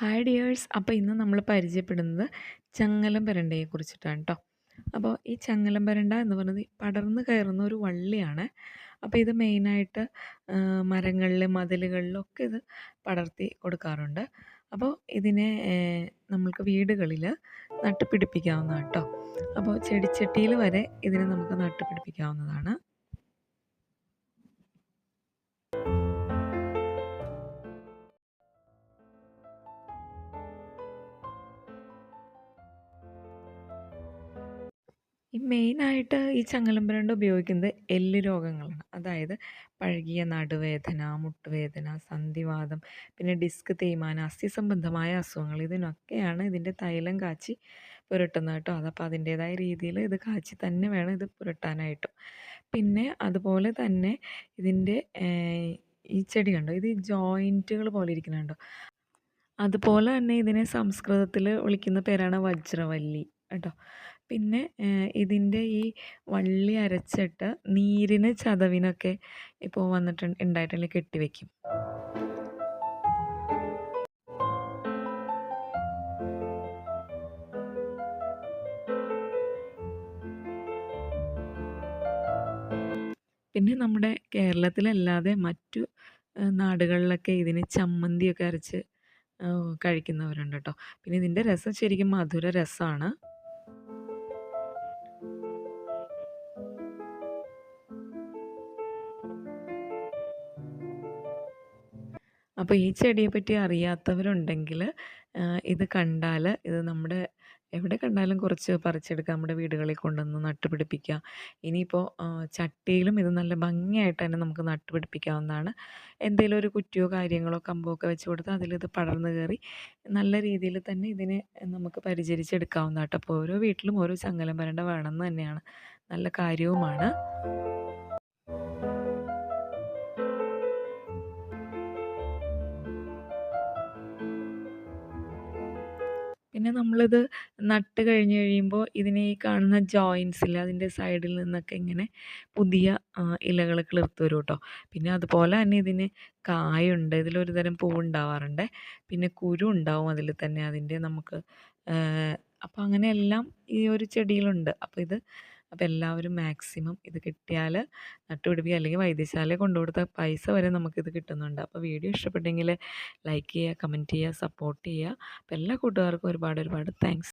Hi dears അപ്പോൾ ഇന്ന് നമ്മൾ പരിചയപ്പെടുന്നത് ചങ്ങലം പരണ്ടയെ കുറിച്ചിട്ടാണ് കേട്ടോ അപ്പോൾ ഈ ചങ്ങലം പരണ്ട എന്ന് പറയുന്നത് പടർന്നു കയറുന്ന ഒരു വള്ളിയാണ്. അപ്പോൾ ഇത് മെയിനായിട്ട് മരങ്ങളിൽ മതിലുകളിലൊക്കെ ഇത് പടർത്തി കൊടുക്കാറുണ്ട്. അപ്പോൾ ഇതിനെ നമ്മൾക്ക് വീടുകളിൽ നട്ടുപിടിപ്പിക്കാവുന്നതാണ് കേട്ടോ അപ്പോൾ ചെടിച്ചട്ടിയിൽ വരെ ഇതിനെ നമുക്ക് നട്ടുപിടിപ്പിക്കാവുന്നതാണ്. മെയിനായിട്ട് ഈ ചങ്ങലമ്പരണ്ട ഉപയോഗിക്കുന്നത് എല്ല് രോഗങ്ങളാണ്. അതായത് പഴകിയ നടുവേദന മുട്ടുവേദന സന്ധിവാദം പിന്നെ ഡിസ്ക് തേയ്മാനം അസ്ഥി സംബന്ധമായ അസുഖങ്ങൾ ഇതിനൊക്കെയാണ് ഇതിന്റെ തൈലം കാച്ചി പുരട്ടുന്നത് കേട്ടോ. അതപ്പോൾ അതിന്റേതായ രീതിയിൽ ഇത് കാച്ചി തന്നെ വേണം ഇത് പുരട്ടാനായിട്ടും. പിന്നെ അതുപോലെ തന്നെ ഇതിന്റെ ഈ ചെടി കണ്ടോ? ഇത് ജോയിന്റുകൾ പോലെ ഇരിക്കുന്നുണ്ടോ അതുപോലെ തന്നെ ഇതിനെ സംസ്കൃതത്തിൽ വിളിക്കുന്ന പേരാണ് വജ്രവല്ലി കേട്ടോ. പിന്നെ ഇതിന്റെ ഈ വള്ളി അരച്ചിട്ട് നീരിന് ചതവിനൊക്കെ ഇപ്പോൾ വന്നിട്ടുണ്ട് ഉണ്ടായിട്ടുണ്ടെങ്കിൽ കെട്ടിവെക്കും പിന്നെ നമ്മുടെ കേരളത്തിലല്ലാതെ മറ്റു നാടുകളിലൊക്കെ ഇതിന് ചമ്മന്തിയൊക്കെ അരച്ച് കഴിക്കുന്നവരുണ്ട് കേട്ടോ പിന്നെ ഇതിന്റെ രസം ശരിക്കും മധുര രസമാണ് അപ്പോൾ ഈ ചെടിയെപ്പറ്റി അറിയാത്തവരുണ്ടെങ്കിൽ ഇത് കണ്ടാൽ ഇത് നമ്മുടെ എവിടെ കണ്ടാലും കുറച്ച് പറിച്ചെടുക്കുക നമ്മുടെ വീടുകളിൽ കൊണ്ടുവന്ന് നട്ടുപിടിപ്പിക്കുക ഇനിയിപ്പോൾ ചട്ടിയിലും ഇത് നല്ല ഭംഗിയായിട്ട് തന്നെ നമുക്ക് നട്ടുപിടിപ്പിക്കാവുന്നതാണ്. എന്തെങ്കിലും ഒരു കുറ്റിയോ കാര്യങ്ങളോ കമ്പോ ഒക്കെ വെച്ച് കൊടുത്താൽ അതിലിത് പടർന്ന് കയറി നല്ല രീതിയിൽ തന്നെ ഇതിനെ നമുക്ക് പരിചരിച്ചെടുക്കാവുന്നതാട്ടോ. അപ്പോൾ ഓരോ വീട്ടിലും ഓരോ ചങ്ങലം വരണ്ട വേണമെന്ന് തന്നെയാണ്. നല്ല കാര്യവുമാണ്. പിന്നെ നമ്മളിത് നട്ട് കഴിഞ്ഞ് കഴിയുമ്പോൾ ഇതിനെ ഈ കാണുന്ന ജോയിൻസിൽ അതിന്റെ സൈഡിൽ നിന്നൊക്കെ ഇങ്ങനെ പുതിയ ഇലകൾ കിളിർത്ത് വരും കേട്ടോ പിന്നെ അതുപോലെ തന്നെ ഇതിന് കായുണ്ട്. ഇതിലൊരു തരം പൂവുണ്ടാവാറുണ്ട് പിന്നെ കുരു ഉണ്ടാവും അതിൽ തന്നെ. അതിന്റെ നമുക്ക് അപ്പോൾ അങ്ങനെയെല്ലാം ഈ ഒരു ചെടിയിലുണ്ട്. അപ്പോൾ ഇത് അപ്പോൾ എല്ലാവരും മാക്സിമം ഇത് കിട്ടിയാൽ നട്ടുപിടിപ്പിക്കുക അല്ലെങ്കിൽ വൈദ്യശാലയിൽ കൊണ്ടുകൊടുത്ത പൈസ വരെ നമുക്കിത് കിട്ടുന്നുണ്ട്. അപ്പോൾ വീഡിയോ ഇഷ്ടപ്പെട്ടെങ്കിൽ ലൈക്ക് ചെയ്യുക കമന്റ് ചെയ്യുക സപ്പോർട്ട് ചെയ്യുക. അപ്പോൾ എല്ലാ കൂട്ടുകാർക്കും ഒരുപാട് ഒരുപാട് താങ്ക്സ്.